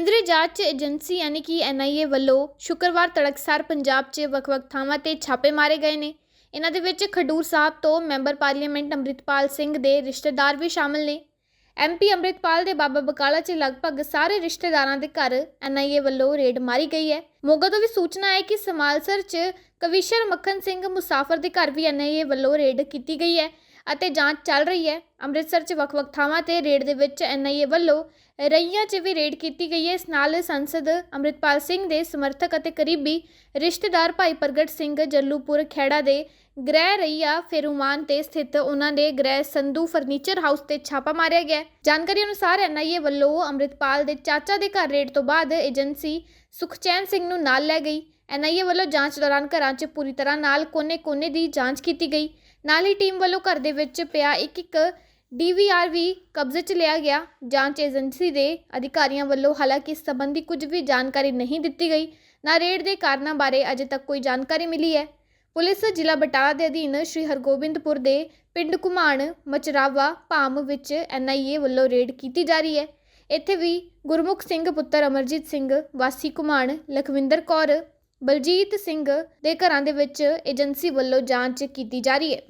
ਕੇਂਦਰੀ ਜਾਂਚ ਏਜੰਸੀ ਯਾਨੀ ਕਿ ਐਨਆਈਏ ਵੱਲੋਂ ਸ਼ੁੱਕਰਵਾਰ ਤੜਕਸਾਰ ਪੰਜਾਬ 'ਚ ਵੱਖ-ਵੱਖ ਥਾਵਾਂ ਤੇ ਛਾਪੇ ਮਾਰੇ ਗਏ ਨੇ। ਇਹਨਾਂ ਦੇ ਵਿੱਚ ਖਡੂਰ ਸਾਹਿਬ ਤੋਂ ਮੈਂਬਰ ਪਾਰਲੀਮੈਂਟ ਅੰਮ੍ਰਿਤਪਾਲ ਸਿੰਘ ਦੇ ਰਿਸ਼ਤੇਦਾਰ ਵੀ ਸ਼ਾਮਲ ਨੇ। ਐਮਪੀ ਅੰਮ੍ਰਿਤਪਾਲ ਦੇ ਬਾਬਾ ਬਕਾਲਾ 'ਚ ਲਗਭਗ ਸਾਰੇ ਰਿਸ਼ਤੇਦਾਰਾਂ ਦੇ ਘਰ ਐਨਆਈਏ ਵੱਲੋਂ ਰੇਡ ਮਾਰੀ ਗਈ ਹੈ। ਮੋਗਾ ਤੋਂ ਵੀ ਸੂਚਨਾ ਹੈ ਕਿ ਸਮਾਲਸਰ 'ਚ ਕਵੀਸ਼ਰ ਮੱਖਣ ਸਿੰਘ ਮੁਸਾਫਰ ਦੇ ਘਰ ਵੀ ਐਨਆਈਏ ਵੱਲੋਂ ਰੇਡ ਕੀਤੀ ਗਈ ਹੈ। ਅਤੇ ਜਾਂਚ ਚੱਲ ਰਹੀ ਹੈ। ਅੰਮ੍ਰਿਤਸਰ 'ਚ ਵੱਖ-ਵੱਖ ਥਾਵਾਂ ਤੇ ਰੇਡ ਦੇ ਵਿੱਚ ਐਨਆਈਏ ਵੱਲੋਂ ਰਈਆਂ 'ਚ ਵੀ ਰੇਡ ਕੀਤੀ ਗਈ ਹੈ। ਇਸ ਨਾਲ ਸੰਸਦ ਅੰਮ੍ਰਿਤਪਾਲ ਸਿੰਘ ਦੇ ਸਮਰਥਕ ਅਤੇ ਕਰੀਬੀ ਰਿਸ਼ਤੇਦਾਰ ਭਾਈ ਪ੍ਰਗਟ ਸਿੰਘ ਜੱਲੂਪੁਰ ਖੇੜਾ ਦੇ ਗ੍ਰਹਿ ਰਈਆ ਫੇਰੂਮਾਨ ਤੇ ਸਥਿਤ ਉਹਨਾਂ ਦੇ ਗ੍ਰਹਿ ਸੰਧੂ ਫਰਨੀਚਰ ਹਾਊਸ ਤੇ ਛਾਪਾ ਮਾਰਿਆ ਗਿਆ ਜਾਣਕਾਰੀ ਅਨੁਸਾਰ ਐਨਆਈਏ ਵੱਲੋਂ ਅੰਮ੍ਰਿਤਪਾਲ ਦੇ ਚਾਚਾ ਦੇ ਘਰ ਰੇਡ ਤੋਂ ਬਾਅਦ ਏਜੰਸੀ ਸੁਖਚੈਨ ਸਿੰਘ ਨੂੰ ਨਾਲ ਲੈ ਗਈ। ਐਨਆਈਏ ਵੱਲੋਂ ਜਾਂਚ ਦੌਰਾਨ ਘਰਾਂ 'ਚ ਪੂਰੀ ਤਰ੍ਹਾਂ ਨਾਲ ਕੋਨੇ-ਕੋਨੇ ਦੀ ਜਾਂਚ ਕੀਤੀ ਗਈ। ਨਾਲ ਹੀ ਟੀਮ ਵੱਲੋਂ ਘਰ ਦੇ ਵਿੱਚ ਪਿਆ ਇੱਕ ਇੱਕ ਡੀਵੀਆਰ ਵੀ ਕਬਜ਼ੇ 'ਚ ਲਿਆ ਗਿਆ। ਜਾਂਚ ਏਜੰਸੀ ਦੇ ਅਧਿਕਾਰੀਆਂ ਵੱਲੋਂ ਹਾਲਾਂਕਿ ਇਸ ਸੰਬੰਧੀ ਕੁਝ ਵੀ ਜਾਣਕਾਰੀ ਨਹੀਂ ਦਿੱਤੀ ਗਈ। ਨਾ ਰੇਡ ਦੇ ਕਾਰਨਾਂ ਬਾਰੇ ਅਜੇ ਤੱਕ ਕੋਈ ਜਾਣਕਾਰੀ ਮਿਲੀ ਹੈ। ਪੁਲਿਸ ਜ਼ਿਲ੍ਹਾ ਬਟਾਲਾ ਦੇ ਅਧੀਨ ਸ਼੍ਰੀ ਹਰਗੋਬਿੰਦਪੁਰ ਦੇ ਪਿੰਡ ਘੁਮਾਣ, ਮਚਰਾਵਾ ਭਾਮ ਵਿੱਚ ਐਨਆਈਏ ਵੱਲੋਂ ਰੇਡ ਕੀਤੀ ਜਾ ਰਹੀ ਹੈ। ਇੱਥੇ ਵੀ ਗੁਰਮੁਖ ਸਿੰਘ, ਪੁੱਤਰ ਅਮਰਜੀਤ ਸਿੰਘ, ਵਾਸੀ ਘੁਮਾਣ, ਲਖਵਿੰਦਰ ਕੌਰ ਬਲਜੀਤ ਸਿੰਘ ਦੇ ਘਰਾਂ ਦੇ ਵਿੱਚ ਏਜੰਸੀ ਵੱਲੋਂ ਜਾਂਚ ਕੀਤੀ ਜਾ ਰਹੀ ਹੈ।